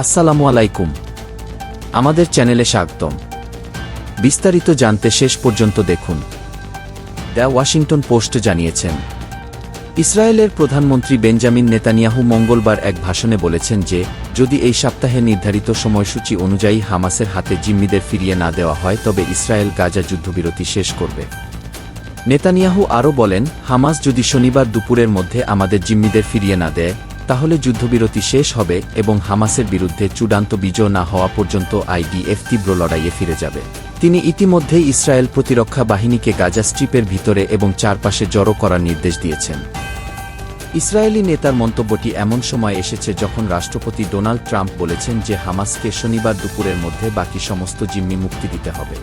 আসসালামু আলাইকুম। আমাদের চ্যানেলে স্বাগতম। বিস্তারিত জানতে শেষ পর্যন্ত দেখুন। দ্য ওয়াশিংটন পোস্ট জানিয়েছেন, ইসরায়েলের প্রধানমন্ত্রী বেঞ্জামিন নেতানিয়াহু মঙ্গলবার এক ভাষণে বলেছেন যে, যদি এই সপ্তাহে নির্ধারিত সময়সূচি অনুযায়ী হামাসের হাতে জিম্মিদের ফিরিয়ে না দেওয়া হয়, তবে ইসরায়েল গাজা যুদ্ধবিরতি শেষ করবে। নেতানিয়াহু আরও বলেন, হামাস যদি শনিবার দুপুরের মধ্যে আমাদের জিম্মিদের ফিরিয়ে না দেয় তাহলে যুদ্ধবিরতি শেষ হবে এবং হামাসের বিরুদ্ধে চূড়ান্ত বিজয় না হওয়া পর্যন্ত আইডিএফ তীব্র লড়াইয়ে ফিরে যাবে। তিনি ইতিমধ্যেই ইসরায়েল প্রতিরক্ষা বাহিনীকে গাজা স্ট্রিপের ভিতরে এবং চারপাশে জড়ো করার নির্দেশ দিয়েছেন। ইসরায়েলি নেতার মন্তব্যটি এমন সময় এসেছে যখন রাষ্ট্রপতি ডোনাল্ড ট্রাম্প বলেছেন যে হামাসকে শনিবার দুপুরের মধ্যে বাকি সমস্ত জিম্মি মুক্তি দিতে হবে।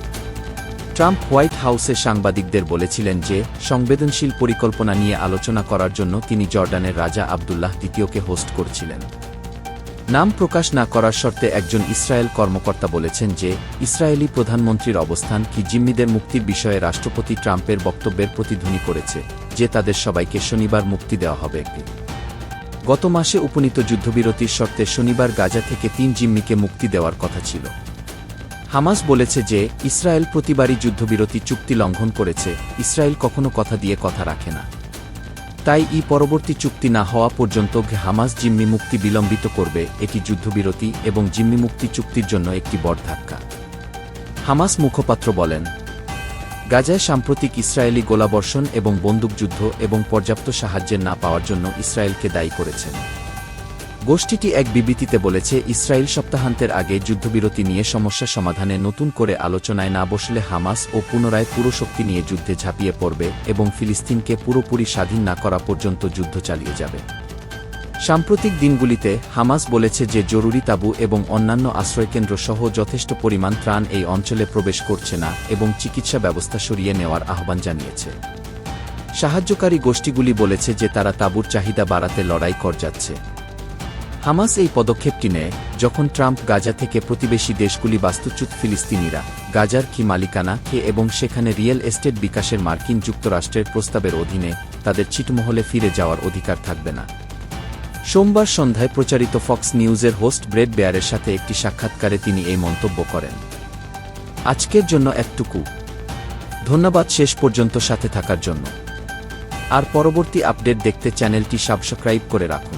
ট্রাম্প হোয়াইট হাউসে সাংবাদিকদের বলেছিলেন যে, সংবেদনশীল পরিকল্পনা নিয়ে আলোচনা করার জন্য তিনি জর্ডানের রাজা আবদুল্লাহ দ্বিতীয়কে হোস্ট করছিলেন। নাম প্রকাশ না করার শর্তে একজন ইসরায়েল কর্মকর্তা বলেছেন যে, ইসরায়েলি প্রধানমন্ত্রীর অবস্থান কি জিম্মিদের মুক্তির বিষয়ে রাষ্ট্রপতি ট্রাম্পের বক্তব্যের প্রতিধ্বনি করেছে, যে তাদের সবাইকে শনিবার মুক্তি দেওয়া হবে। গত মাসে উপনীত যুদ্ধবিরতির শর্তে শনিবার গাজা থেকে তিন জিম্মিকে মুক্তি দেওয়ার কথা ছিল। হামাস বলেছে যে, ইসরায়েল প্রতিবারই যুদ্ধবিরতি চুক্তি লঙ্ঘন করেছে, ইসরায়েল কখনো কথা দিয়ে কথা রাখে না। তাই ই পরবর্তী চুক্তি না হওয়া পর্যন্ত হামাস জিম্মি মুক্তি বিলম্বিত করবে, এটি যুদ্ধবিরতি এবং জিম্মি মুক্তি চুক্তির জন্য একটি বড় ধাক্কা। হামাস মুখপাত্র বলেন, গাজায় সাম্প্রতিক ইসরায়েলি গোলাবর্ষণ এবং বন্দুকযুদ্ধ এবং পর্যাপ্ত সাহায্যের না পাওয়ার জন্য ইসরায়েলকে দায়ী করেছেন। গোষ্ঠীটি এক বিবৃতিতে বলেছে, ইসরায়েল সপ্তাহান্তের আগে যুদ্ধবিরতি নিয়ে সমস্যা সমাধানে নতুন করে আলোচনায় না বসলে হামাস ও পুনরায় পুরো শক্তি নিয়ে যুদ্ধে ঝাঁপিয়ে পড়বে এবং ফিলিস্তিনকে পুরোপুরি স্বাধীন না করা পর্যন্ত যুদ্ধ চালিয়ে যাবে। সাম্প্রতিক দিনগুলিতে হামাস বলেছে যে জরুরি তাবু এবং অন্যান্য আশ্রয়কেন্দ্র সহ যথেষ্ট পরিমাণ ত্রাণ এই অঞ্চলে প্রবেশ করছে না এবং চিকিৎসা ব্যবস্থা সরিয়ে নেওয়ার আহ্বান জানিয়েছে। সাহায্যকারী গোষ্ঠীগুলি বলেছে যে তারা তাঁবুর চাহিদা বাড়াতে লড়াই কর যাচ্ছে হামাস এই পদক্ষেপটি নেয় যখন ট্রাম্প গাজা থেকে প্রতিবেশী দেশগুলি বাস্তুচ্যুত ফিলিস্তিনিরা, গাজার কি মালিকানা, কে এবং সেখানে রিয়েল এস্টেট বিকাশের মার্কিন যুক্তরাষ্ট্রের প্রস্তাবের অধীনে তাদের ছিটমহলে ফিরে যাওয়ার অধিকার থাকবে না। সোমবার সন্ধ্যায় প্রচারিত ফক্স নিউজের হোস্ট ব্রেড বেয়ারের সাথে একটি সাক্ষাৎকারে তিনি এই মন্তব্য করেন। আজকের জন্য একটুকু। ধন্যবাদ শেষ পর্যন্ত সাথে থাকার জন্য। আর পরবর্তী আপডেট দেখতে চ্যানেলটি সাবস্ক্রাইব করে রাখুন।